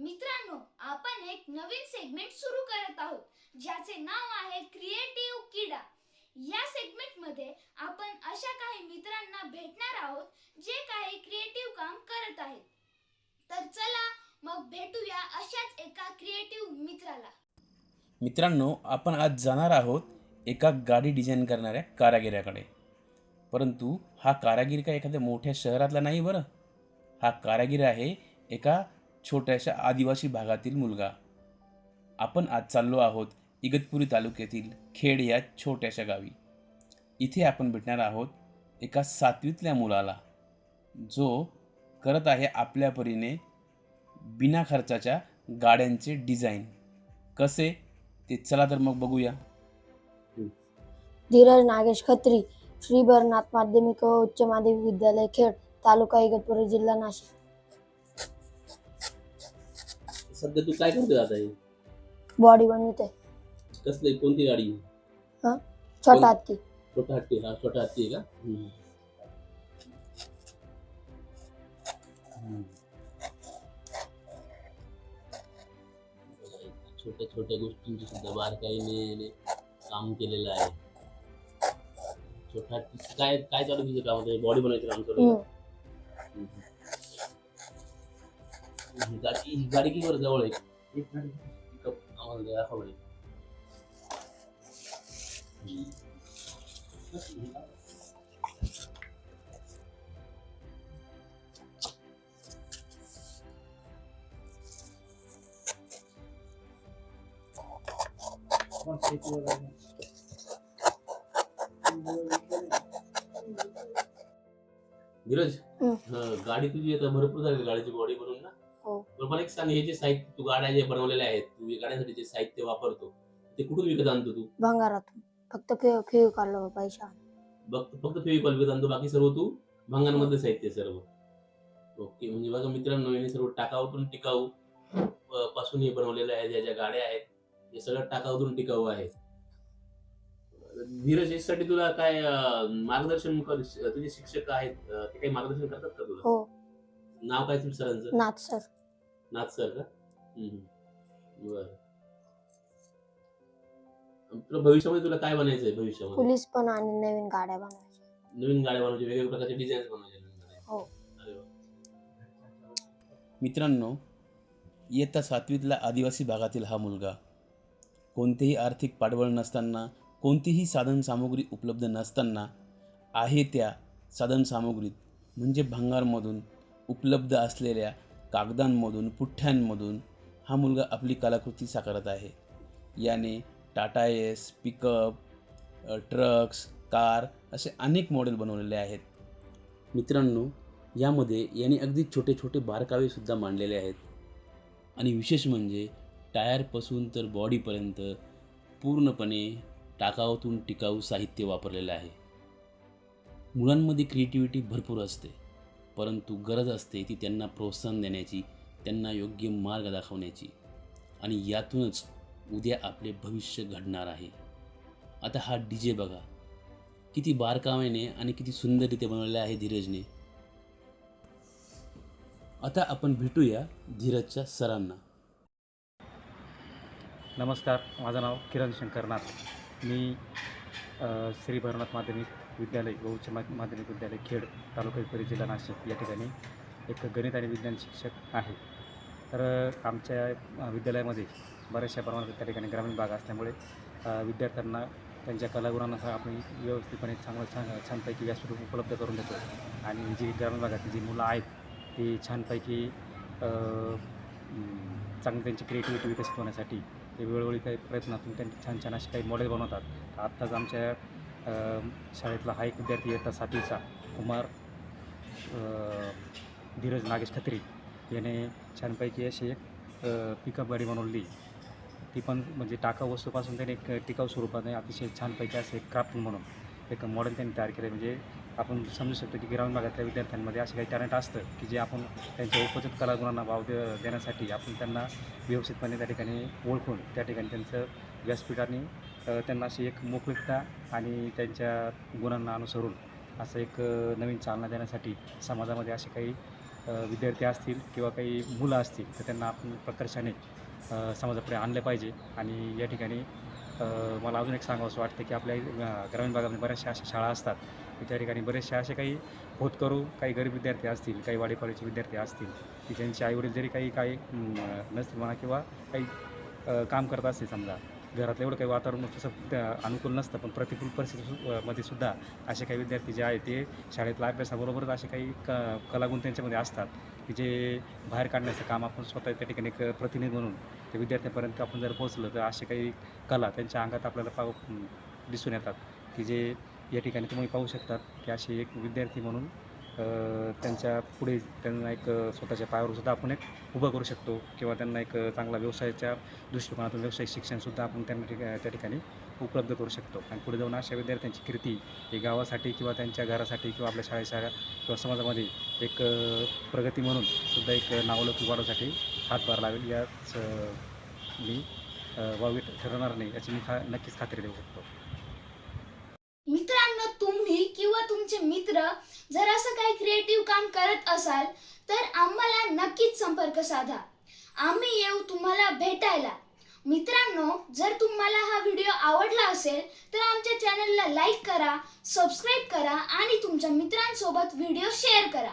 मित्रांनो आपण एक नवीन सेगमेंट सुरू करत आहोत ज्याचे नाव आहे क्रिएटिव्ह किडा. या सेगमेंटमध्ये आपण अशा काही मित्रांना भेटणार आहोत जे काही क्रिएटिव्ह काम करत आहेत. तर चला मग भेटूया अशाच एका क्रिएटिव्ह मित्राला. मित्रांनो आपण आज जाणार आहोत एका गाडी डिझाईन करणाऱ्या कारागिराकडे. परंतु हा कारागीर का एखाद्या मोठ्या शहरातला नाही बरं? हा कारागीर आहे एका छोट्याशा आदिवासी भागातील मुलगा. आपण आज चाललो आहोत इगतपुरी तालुक्यातील खेड या छोट्याशा गावी. इथे आपण भेटणार आहोत एका सातवीतल्या मुलाला जो करत आहे आपल्या परीने बिना खर्चाच्या गाड्यांचे डिझाईन. कसे? ते चला तर मग बघूया. धीरज नागेश खत्री श्री भरनाथ माध्यमिक व उच्च माध्यमिक विद्यालय खेड तालुका इगतपुरी जिल्हा नाशिक. सध्या तू काय करतोय आता हे? बॉडी बनविते. कसली कोणती गाडी? छोटा हत्ती. छोटा हत्ती हा छोटा हत्ती आहे का? हम्म. हम्म. छोट्या छोट्या गोष्टींची सुद्धा बारकाईने काम केलेलं आहे. छोटा हत्ती काय काय चालू तुझं काम बॉडी बनवायचं काम चालू आहे? हम्म. ही गाडी ही गाडी किती वर जवळ आहे पिकअप आम्हाला द्या दाखव बरं. हम्म. धीरज. हं, गाडी तुझी आता भरपूर झाली गाडीची बॉडी बनवून हो. मला एक सांग हे जे साहित्य तू गाड्या जे बनवलेले आहेत तू गाड्यांसाठी जे साहित्य वापरतो ते कुठून विकत आणतो तू? भंगारातून. फक्त फेव फेव काढलं पैसा. बघ फक्त फेविकॉल विकत आणतो बाकी सर्व तू भंगांमधलं साहित्य आहे सर्व. ओके म्हणजे बघा मित्रांनो हे सर्व टाकाऊतून टिकाऊ अ, पासून हे बनवलेलं आहे ज्या ज्या गाड्या आहेत हे सगळं टाकाऊतून टिकाऊ आहे. धीरज याच्यासाठी तुला काय अ, मार्गदर्शन कर- तुझे शिक्षक आहेत अ, ते काही मार्गदर्शन करतात का तुला? हो. नाव काय तुझं सरांचं? नाथ सर. नाथ सर का? बर. तुला भविष्यामध्ये तुला काय बनायचंय भविष्यामध्ये? पोलीस पण आणि नवीन गाड्या बनवायच्या. नवीन गाड्या बनवायचे वेगवेगळ्या प्रकारचे डिझाईन बनवायचे नवीन गाड्या. हो. अरे वा. मित्रांनो इयत्ता सातवीतला आदिवासी भागातील हा मुलगा कोणतेही आर्थिक पाठबळ नसताना कोणतीही साधनसामुग्री उपलब्ध नसताना आहे त्या साधनसामुग्रीत म्हणजे भंगारमधून उपलब्ध असलेल्या कागदांमधून पुठ्ठ्यांमधून हा मुलगा आपली कलाकृती साकारत आहे. याने Tata ace pickup trucks car असे अनेक मॉडेल बनवलेले आहेत. मित्रांनो यामध्ये याने अगदी छोटे छोटे बारकावेसुद्धा मांडलेले आहेत. आणि विशेष म्हणजे टायरपासून तर बॉडीपर्यंत पूर्णपणे टाकाऊतून टिकाऊ साहित्य वापरलेलं आहे. मुलांमध्ये क्रिएटिव्हिटी भरपूर असते. परंतु गरज असते ती त्यांना प्रोत्साहन देण्याची त्यांना योग्य मार्ग दाखवण्याची. आणि यातूनच उद्या आपले भविष्य घडणार आहे. आता हा डी जे बघा. किती बारकाव्याने आणि किती सुंदररीत्या बनवले आहे धीरजने. आता आपण भेटूया धीरजच्या सरांना. नमस्कार माझं नाव किरण शंकर नाथ मी श्री भरनाथ माध्यमिक विद्यालय व उच्च माध्यमिक विद्यालय खेड तालुका इकडे जिल्हा नाशिक या ठिकाणी एक गणित आणि विज्ञान शिक्षक आहे. तर आमच्या विद्यालयामध्ये बऱ्याचशा प्रमाणात त्या ठिकाणी ग्रामीण भाग असल्यामुळे विद्यार्थ्यांना त्यांच्या कलागुणांना आपण व्यवस्थितपणे चांगलं छान छानपैकी व्यासपीठ उपलब्ध करून देतो. आणि जी ग्रामीण भागातली जी मुलं आहेत ती छानपैकी चांगली त्यांची क्रिएटिव्हिटी विकसित होण्यासाठी ते वेळोवेळी काही प्रयत्नातून त्यांनी छान छान असे काही मॉडेल बनवतात. आत्ताच आमच्या शाळेतला हा एक विद्यार्थी येतात सातवीचा कुमार धीरज नागेश खत्री. याने छानपैकी अशी एक पिकअप गाडी बनवली. ती पण म्हणजे टाकाऊ वस्तूपासून त्याने एक टिकाऊ स्वरूपाने अतिशय छानपैकी असे क्राफ्ट म्हणून. एक मॉडेल त्यांनी तयार केलं म्हणजे आपण समजू शकतो की ग्रामीण भागातल्या विद्यार्थ्यांमध्ये असे काही टॅलेंट असतं की जे आपण त्यांच्या उपजित कलागुणांना वाव दे देण्यासाठी आपण त्यांना व्यवस्थितपणे त्या ठिकाणी ओळखून त्या ठिकाणी त्यांचं व्यासपीठाने त्यांना अशी एक मोकळीकता आणि त्यांच्या गुणांना अनुसरून असं एक नवीन चालना देण्यासाठी समाजामध्ये असे काही विद्यार्थी असतील किंवा काही मुलं असतील तर त्यांना आपण प्रकर्षाने समाजापुढे आणलं पाहिजे. आणि या ठिकाणी मला अजून एक सांगावंसं वाटतं की आपल्या ग्रामीण भागामध्ये बऱ्याचशा अशा शाळा असतात. की त्या ठिकाणी बरेचशा असे काही होतकरू काही गरीब विद्यार्थी असतील काही वाडीपाडीचे विद्यार्थी असतील की ज्यांचे आईवडील जरी काही काही नसतील म्हणा किंवा काही काम करत असतील समजा. घरातलं एवढं काही वातावरण तसं त्या अनुकूल नसतं. पण प्रतिकूल परिस्थिती मध्ये सुद्धा असे काही विद्यार्थी जे आहेत ते शाळेतल्या अभ्यासाबरोबरच असे काही क कलागुण त्यांच्यामध्ये असतात. की जे बाहेर काढण्याचं काम आपण स्वतः त्या ठिकाणी एक प्रतिनिधी म्हणून ते विद्यार्थ्यांपर्यंत आपण जर पोहोचलं तर असे काही कला त्यांच्या अंगात आपल्याला पाहू दिसून येतात. की जे या ठिकाणी तुम्ही पाहू शकतात की असे एक विद्यार्थी म्हणून त्यांच्या पुढे त्यांना एक स्वतःच्या पायावर सुद्धा आपण एक उभं करू शकतो किंवा त्यांना एक चांगला व्यवसायाच्या दृष्टिकोनातून व्यावसायिक शिक्षणसुद्धा आपण त्यांना ठिका त्या ठिकाणी उपलब्ध करू शकतो. आणि पुढे जाऊन अशा विद्यार्थ्यांची कीर्ती ही गावासाठी किंवा त्यांच्या घरासाठी किंवा आपल्या शाळेच्या किंवा समाजामध्ये एक प्रगती म्हणून सुद्धा एक नावलौकिक वाढवण्यासाठी हातभार लावेल याच मी वावी ठरवणार नाही याची मी खा नक्कीच खात्री देऊ शकतो. मित्रांनो तुम्ही किंवा तुमचे मित्र जर असं काही क्रिएटिव्ह काम करत असाल तर आम्हाला नक्कीच संपर्क साधा. आम्ही येऊ तुम्हाला भेटायला. मित्रांनो जर तुम्हाला हा व्हिडिओ आवडला असेल तर आमच्या चॅनलला लाईक करा सबस्क्राईब करा आणि तुमच्या मित्रांसोबत व्हिडिओ शेअर करा.